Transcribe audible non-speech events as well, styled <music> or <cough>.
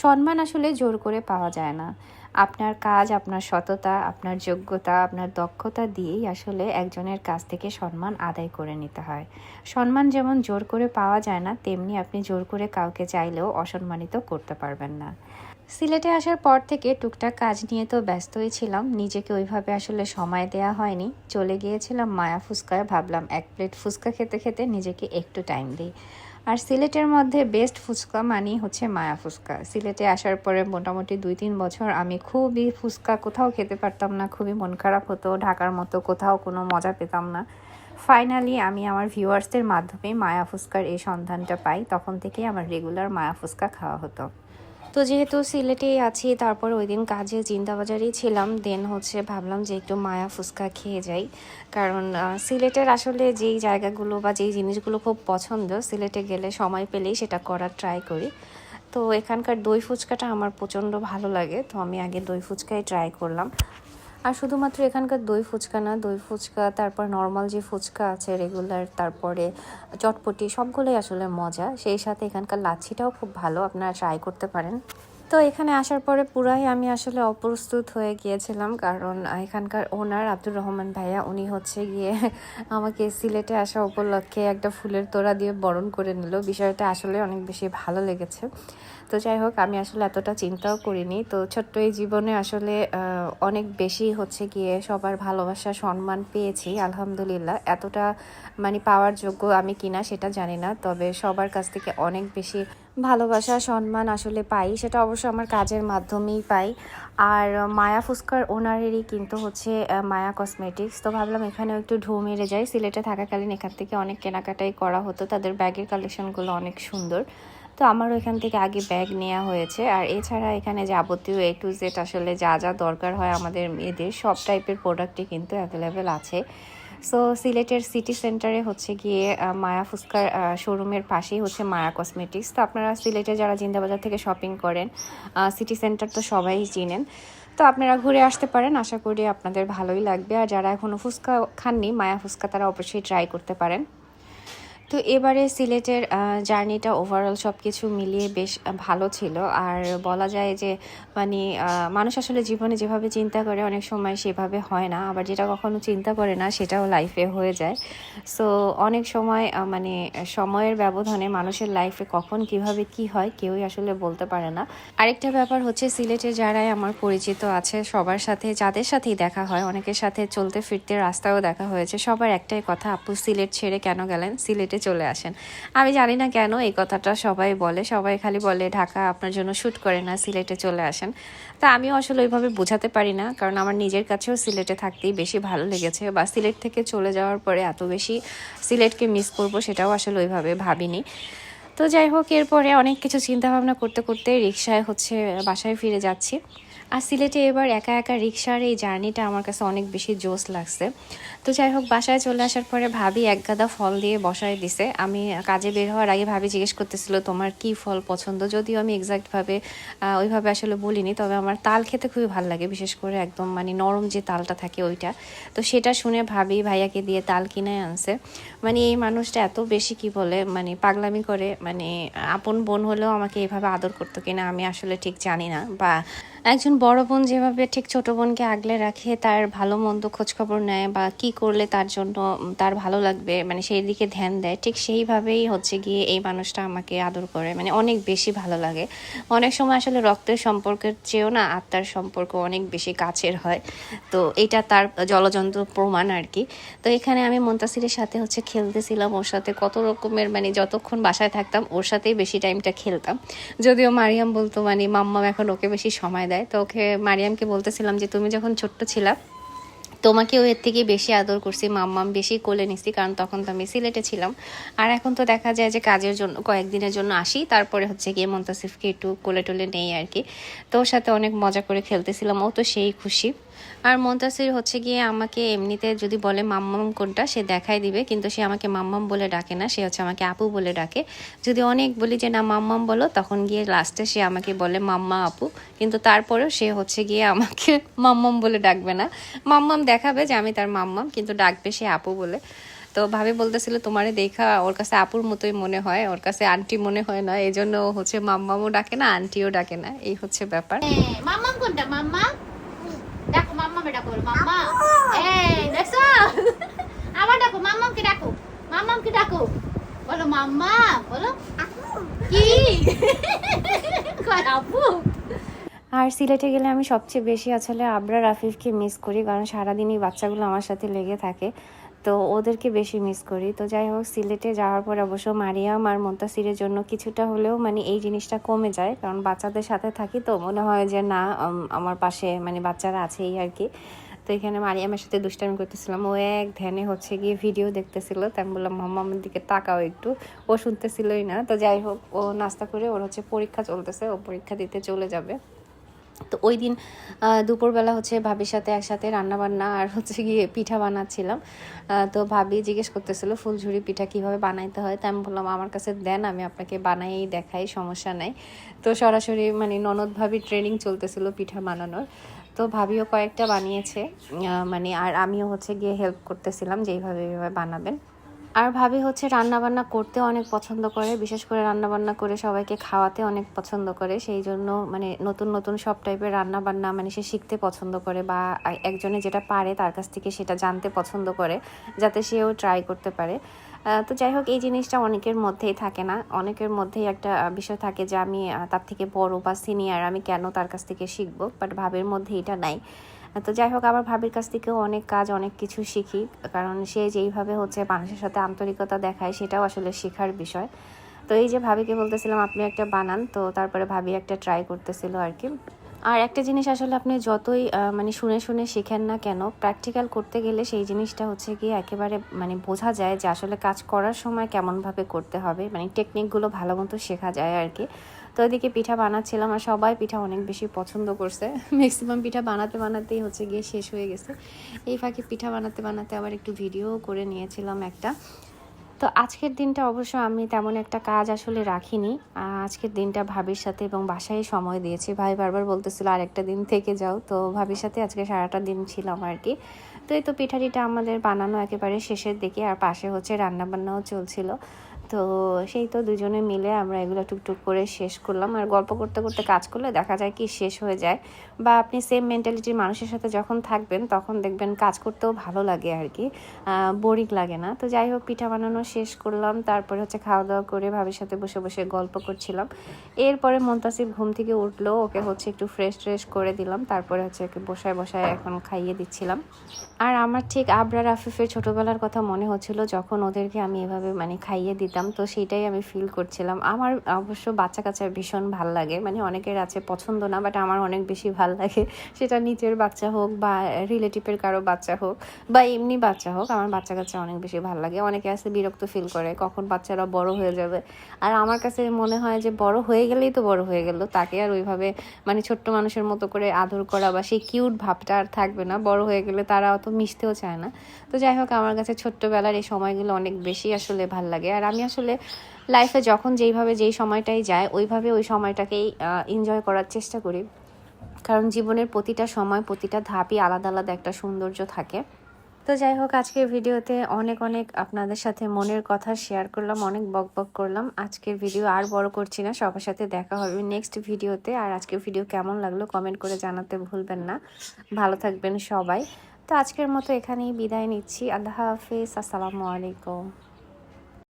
সম্মান আসলে জোর করে পাওয়া যায় না। আপনার কাজ, আপনার সততা, আপনার যোগ্যতা, আপনার দক্ষতা দিয়েই আসলে একজনের কাছ থেকে সম্মান আদায় করে নিতে হয়। সম্মান যেমন জোর করে পাওয়া যায় না, তেমনি আপনি জোর করে কাউকে চাইলেও অসম্মানিত করতে পারবেন না। সিলেটে আসার পর থেকে টুকটাক কাজ নিয়ে তো ব্যস্তই ছিলাম, নিজেকে ওইভাবে আসলে সময় দেয়া হয়নি। চলে গিয়েছিলাম মায়া ফুচকায়, ভাবলাম এক প্লেট ফুচকা খেতে খেতে নিজেকে একটু টাইম দিই। আর সিলেটের মধ্যে বেস্ট ফুচকা মানেই হচ্ছে মায়া ফুচকা। সিলেটে আসার পরে মোটামুটি দুই তিন বছর আমি খুবই ফুচকা কোথাও খেতে পারতাম না, খুবই মন খারাপ হতো, ঢাকার মতো কোথাও কোনো মজা পেতাম না। ফাইনালি আমি আমার ভিউয়ার্সদের মাধ্যমে মায়া ফুচকার এই সন্ধানটা পাই, তখন থেকেই আমার রেগুলার মায়া ফুচকা খাওয়া হতো। তো যেহেতু সিলেটেই আছি, তারপর ওই দিন কাজে চিন্তাবাজারেই ছিলাম। দেন হচ্ছে ভাবলাম যে একটু মায়া ফুচকা খেয়ে যাই। কারণ সিলেটের আসলে যেই জায়গাগুলো বা যেই জিনিসগুলো খুব পছন্দ, সিলেটে গেলে সময় পেলেই সেটা করার ট্রাই করি। তো এখানকার দই ফুচকাটা আমার প্রচণ্ড ভালো লাগে, তো আমি আগে দই ফুচকাই ট্রাই করলাম। আর শুধুমাত্র এখানকার দই ফুচকা না, দই ফুচকা, তারপর নর্মাল যে ফুচকা আছে রেগুলার তারপরে চটপটি, সবগুলোই আসলে মজা। সেই সাথে এখানকার লাচ্ছিটাও খুব ভালো, আপনারা ট্রাই করতে পারেন। তো এখানে আসার পরে পুরাই আমি আসলে অপ্রস্তুত হয়ে গিয়েছিলাম। কারণ এখানকার ওনার আব্দুর রহমান ভাইয়া, উনি হচ্ছে গিয়ে <laughs> আমাকে সিলেটে আসা উপলক্ষে একটা ফুলের তোড়া দিয়ে বরণ করে নিল। বিষয়টা আসলে অনেক বেশি ভালো লেগেছে। তো যাই হোক, আমি আসলে এতটা চিন্তাও করিনি। তো ছোট্ট এই জীবনে আসলে অনেক বেশি হচ্ছে গিয়ে সবার ভালোবাসা, সম্মান পেয়েছি, আলহামদুলিল্লাহ। এতটা মানে পাওয়ার যোগ্য আমি কিনা সেটা জানি না। তবে সবার কাছ থেকে অনেক বেশি ভালোবাসা, সম্মান আসলে পাই। সেটা অবশ্য আমার কাজের মাধ্যমেই পাই। আর মায়া ফুস্কার ওনারেরই কিন্তু হচ্ছে মায়া কসমেটিক্স তো ভাবলাম এখানেও একটু ঢু মেরে যাই। সিলেটে থাকাকালীন এখান থেকে অনেক কেনাকাটাই করা হতো। তাদের ব্যাগের কালেকশনগুলো অনেক সুন্দর। তো আমারও এখান থেকে আগে ব্যাগ নেওয়া হয়েছে। আর এছাড়া এখানে যাবতীয় এ টু জেড আসলে যা যা দরকার হয় আমাদের মেয়েদের, সব টাইপের প্রোডাক্টই কিন্তু অ্যাভেলেবেল আছে। সো সিলেটের সিটি সেন্টারে হচ্ছে গিয়ে মায়া ফুসকার শোরুমের পাশেই হচ্ছে মায়া কসমেটিক্স। তো আপনারা সিলেটে যারা জিন্দাবাজার থেকে শপিং করেন সিটি সেন্টার তো সবাই চিনেন। তো আপনারা ঘুরে আসতে পারেন, আশা করি আপনাদের ভালোই লাগবে। আর যারা এখনও ফুচকা খাননি, মায়া ফুচকা তারা অবশ্যই ট্রাই করতে পারেন। তো এবারে সিলেটের জার্নিটা ওভারঅল সব কিছু মিলিয়ে বেশ ভালো ছিল। আর বলা যায় যে মানে মানুষ আসলে জীবনে যেভাবে চিন্তা করে অনেক সময় সেভাবে হয় না। আবার যেটা কখনো চিন্তা করে না, সেটাও লাইফে হয়ে যায়। সো অনেক সময় মানে সময়ের ব্যবধানে মানুষের লাইফে কখন কীভাবে কি হয় কেউই আসলে বলতে পারে না। আরেকটা ব্যাপার হচ্ছে সিলেটে যারাই আমার পরিচিত আছে, সবার সাথে, যাদের সাথেই দেখা হয়, অনেকের সাথে চলতে ফিরতে রাস্তাও দেখা হয়েছে। সবার একটাই কথা, আপু, সিলেট ছেড়ে কেন গেলেন? সিলেটে চলে আসেন। আমি জানি না কেন এই কথাটা সবাই বলে, সবাই খালি বলে, ঢাকা আপনার জন্য শ্যুট করে না, সিলেটে চলে আসেন। তা আমিও আসলে ওইভাবে বোঝাতে পারি না, কারণ আমার নিজের কাছেও সিলেটে থাকতেই বেশি ভালো লেগেছে বা সিলেট থেকে চলে যাওয়ার পরে এত বেশি সিলেটকে মিস করব সেটাও আসলে ওইভাবে ভাবিনি। তো যাই হোক, এরপরে অনেক কিছু চিন্তাভাবনা করতে করতে রিক্সায় হচ্ছে বাসায় ফিরে যাচ্ছি। আর সিলেটে এবার একা একা রিক্সার এই জার্নিটা আমার কাছে অনেক বেশি জোস লাগছে। তো যাই হোক, বাসায় চলে আসার পরে ভাবি এক গাদা ফল দিয়ে বসায় দিছে। আমি কাজে বের হওয়ার আগে ভাবি জিজ্ঞেস করতেছিল, তোমার কি ফল পছন্দ? যদিও আমি এক্সাক্টভাবে ওইভাবে আসলে বলিনি, তবে আমার তাল খেতে খুবই ভালো লাগে, বিশেষ করে একদম মানে নরম যে তালটা থাকে ওইটা। তো সেটা শুনে ভাবি ভাইয়াকে দিয়ে তাল কিনে আনছে। মানে এই মানুষটা এত বেশি কি বলে মানে পাগলামি করে মানে আপন বোন হলেও আমাকে এভাবে আদর করতো কিনা আমি আসলে ঠিক জানি না, বা একজন বড় বোন যেভাবে ঠিক ছোট বোনকে আগলে রাখে, তার ভালো মন্দ খোঁজখবর নেয় বা কি করলে তার জন্য তার ভালো লাগবে মানে সেই দিকে ধ্যান দেয়, ঠিক সেইভাবেই হচ্ছে গিয়ে এই মানুষটা আমাকে আদর করে। মানে অনেক বেশি ভালো লাগে। অনেক সময় আসলে রক্তের সম্পর্কের চেয়েও না আত্মার সম্পর্ক অনেক বেশি কাছের হয়। তো এটা তার জলযন্ত্র প্রমাণ আর কি। তো এখানে আমি মন্তাসিরের সাথে হচ্ছে খেলতেছিলাম, ওর সাথে কত রকমের মানে যতক্ষণ বাসায় থাকতাম, ওর সাথেই বেশি টাইমটা খেলতাম। যদিও মারিয়াম বলতো মানে মাম্মাম, এখন ওকে বেশি সময় দেয়। তো ওকে মারিয়ামকে বলতেছিলাম যে, তুমি যখন ছোট্ট ছিলা, তোমাকেও এর থেকে বেশি আদর করছি, মাম্মাম বেশি কোলে নিছি, কারণ তখন তো আমি সিলেটে ছিলাম। আর এখন তো দেখা যায় যে, কাজের জন্য, কয়েকদিনের জন্য আসি, তারপরে হচ্ছে গিয়ে মন্তাসিফকে একটু কোলে টোলে নেই আর কি। তো ওর সাথে অনেক মজা করে খেলতেছিলাম, ও তো সেই খুশি। আর মন্তাসির হচ্ছে গিয়ে আমাকে এমনিতে যদি বলে মাম্মাম কোনটা সে দেখাই দিবে কিন্তু সে আমাকে মাম্মাম বলে ডাকে না সে হচ্ছে আমাকে আপু বলে ডাকে। যদি অনেক বলি যে না মাম্মাম বলো তখন গিয়ে লাস্টে সে আমাকে বলে মাম্মা আপু। কিন্তু তারপরেও সে হচ্ছে গিয়ে আমাকে <laughs> মাম্মাম বলে ডাকবে না। মাম্মাম দেখাবে যে আমি তার মাম্মাম কিন্তু ডাকবে সে আপু বলে। তো ভাবি বলতেছিল তোমারে দেখা ওর কাছে আপুর মতোই মনে হয় ওর কাছে আন্টি মনে হয় না। এই জন্য হচ্ছে মাম্মামও ডাকে না আন্টিও ডাকে না। এই হচ্ছে ব্যাপার। হ্যাঁ, মাম্মাম কোনটা? মাম্মা? ডাকো, মাম্মামে ডাকো মাম্মা। এই, দেখছ? আবার ডাকো, মাম্মামকে ডাকো মাম্মামকে ডাকো। বলো, মাম্মা, বলো। কি? আপু? আর সিলেটে গেলে আমি সবচেয়ে বেশি আসলে আবরা রাফিফকে মিস করি, কারণ সারাদিনই বাচ্চাগুলো আমার সাথে লেগে থাকে। তো ওদেরকে বেশি মিস করি। তো যাই হোক, সিলেটে যাওয়ার পর অবশ্য মারিয়াম আর মন্তাসিরের জন্য কিছুটা হলেও মানে এই জিনিসটা কমে যায়। কারণ বাচ্চাদের সাথে থাকি তো, মনে হয় যে না আমার পাশে মানে বাচ্চারা আছেই আর কি। তো এখানে মারিয়ামের সাথে দুষ্টামি করতেছিলাম। ও এক ধ্যানে হচ্ছে গিয়ে ভিডিও দেখতেছিল। তাই আমি বললাম, মাম্মা, আমার দিকে তাকাও একটু। ও শুনতেছিলই না। তো যাই হোক, ও নাস্তা করে, ওর হচ্ছে পরীক্ষা চলতেছে। ও পরীক্ষা দিতে চলে যাবে। তো ওই দিন দুপুরবেলা হচ্ছে ভাবির সাথে একসাথে রান্না বান্না আর হচ্ছে গিয়ে পিঠা বানাচ্ছিলাম। তো ভাবি জিজ্ঞেস করতেছিল ফুলঝুরি পিঠা কীভাবে বানাইতে হয়? তো আমি বললাম, আমার কাছে দেন, আমি আপনাকে বানাই দেখাই, সমস্যা নাই। তো সরাসরি মানে ননদ ভাবি ট্রেনিং চলতেছিল পিঠা বানানোর। তো ভাবিও কয়েকটা বানিয়েছে মানে আর আমিও হচ্ছে গিয়ে হেল্প করতেছিলাম যে এইভাবে এইভাবে বানাবেন। আর ভাবি হচ্ছে রান্না বান্না করতে অনেক পছন্দ করে, বিশেষ করে রান্না বান্না করে সবাইকে খাওয়াতে অনেক পছন্দ করে। সেই জন্য মানে নতুন নতুন সব টাইপের রান্না বান্না মানে সে শিখতে পছন্দ করে বা একজনে যেটা পারে তার কাছ থেকে সেটা জানতে পছন্দ করে, যাতে সেও ট্রাই করতে পারে। তো যাই হোক, এই জিনিসটা অনেকের মধ্যেই থাকে না। অনেকের মধ্যেই একটা বিষয় থাকে যে আমি তার থেকে বড় বা সিনিয়র আমি কেন তার কাছ থেকে শিখব? বাট ভাবের মধ্যে এটা নাই। তো যাই হোক আবার ভাবির কাছ থেকেও অনেক কাজ, অনেক কিছু শিখি। কারণ সে যেইভাবে হচ্ছে মানুষের সাথে আন্তরিকতা দেখায়, সেটাও আসলে শেখার বিষয়। তো এই যে ভাবিকে বলতেছিলাম, আপনি একটা বানান। তো তারপরে ভাবি একটা ট্রাই করতেছিল আর কি। আর একটা জিনিস আসলে আপনি যতই মানে শুনে শুনে শেখেন না কেন প্র্যাকটিক্যাল করতে গেলে সেই জিনিসটা হচ্ছে কি একেবারে মানে বোঝা যায় যে আসলে কাজ করার সময় কেমনভাবে করতে হবে। মানে টেকনিকগুলো ভালো মতো শেখা যায় আর কি। তো ওইদিকে পিঠা বানাচ্ছিলাম আর সবাই পিঠা অনেক বেশি পছন্দ করছে। ম্যাক্সিমাম পিঠা বানাতে বানাতেই হচ্ছে গিয়ে শেষ হয়ে গেছে। এই ফাঁকে পিঠা বানাতে বানাতে আবার একটু ভিডিও করে নিয়েছিলাম একটা। তো আজকের দিনটা অবশ্য আমি তেমন একটা কাজ আসলে রাখিনি। আজকের দিনটা ভাবির সাথে এবং বাসায় সময় দিয়েছি। ভাই বারবার বলতেছিল, আরেকটা দিন থেকে যাও। তো ভাবির সাথে আজকে সারাটা দিন ছিলাম আর কি। তো এই তো পিঠাটিটা আমাদের বানানো একেবারে শেষের দিকে আর পাশে হচ্ছে রান্না বান্নাও চলছিল। তো সেই তো দুজনে মিলে আমরা এগুলো টুকটুক করে শেষ করলাম। আর গল্প করতে করতে কাজ করলে দেখা যায় কি শেষ হয়ে যায় বা আপনি সেম মেন্টালিটির মানুষের সাথে যখন থাকবেন তখন দেখবেন কাজ করতেও ভালো লাগে আর কি বোরিং লাগে না। তো যাই হোক, পিঠা বানানো শেষ করলাম। তারপরে হচ্ছে খাওয়া দাওয়া করে ভাবির সাথে বসে বসে গল্প করছিলাম। এরপরে মন্তাসিব ঘুম থেকে উঠল, ওকে হচ্ছে একটু ফ্রেশ ট্রেশ করে দিলাম। তারপরে হচ্ছে ওকে বসায় বসায় এখন খাইয়ে দিচ্ছিলাম। আর আমার ঠিক আবরার আফিফের ছোটবেলার কথা মনে হচ্ছিল যখন ওদেরকে আমি এভাবে মানে খাইয়ে দিতাম। তো সেটাই আমি ফিল করছিলাম। আমার অবশ্য বাচ্চা কাচ্চা ভীষণ ভালো লাগে মানে অনেকের আছে পছন্দ না বাট আমার অনেক বেশি ভালো লাগে। সেটা নিজের বাচ্চা হোক বা রিলেটিভের কারও বাচ্চা হোক বা এমনি বাচ্চা হোক, আমার বাচ্চা কাচ্চা অনেক বেশি ভালো লাগে। অনেকে আছে বিরক্ত ফিল করে, কখন বাচ্চারা বড় হয়ে যাবে। আর আমার কাছে মনে হয় যে বড় হয়ে গেলেই তো বড় হয়ে গেল, তাকে আর ওইভাবে মানে ছোট্ট মানুষের মতো করে আদর করা বা সেই কিউট ভাবটা আর থাকবে না। বড় হয়ে গেলে তারা অত মিশতেও চায় না। তো যাই হোক, আমার কাছে ছোট্টবেলার এই সময়গুলো অনেক বেশি আসলে ভালো লাগে। আর আমি আসলে লাইফে যখন যেইভাবে যেই সময়টাই যায়, ওইভাবে ওই সময়টাকেই এনজয় করার চেষ্টা করি। কারণ জীবনের প্রতিটা সময়, প্রতিটা ধাপই আলাদা আলাদা একটা সৌন্দর্য থাকে। তো যাই হোক, আজকের ভিডিওতে অনেক অনেক আপনাদের সাথে মনের কথা শেয়ার করলাম, অনেক বক বক করলাম। আজকের ভিডিও আর বড় করছি না, সবার সাথে দেখা হবে নেক্সট ভিডিওতে। আর আজকের ভিডিও কেমন লাগল কমেন্ট করে জানাতে ভুলবেন না। ভালো থাকবেন সবাই। তো আজকের মতো এখানেই বিদায় নিচ্ছি। আল্লাহ হাফিজ, আসসালামু আলাইকুম।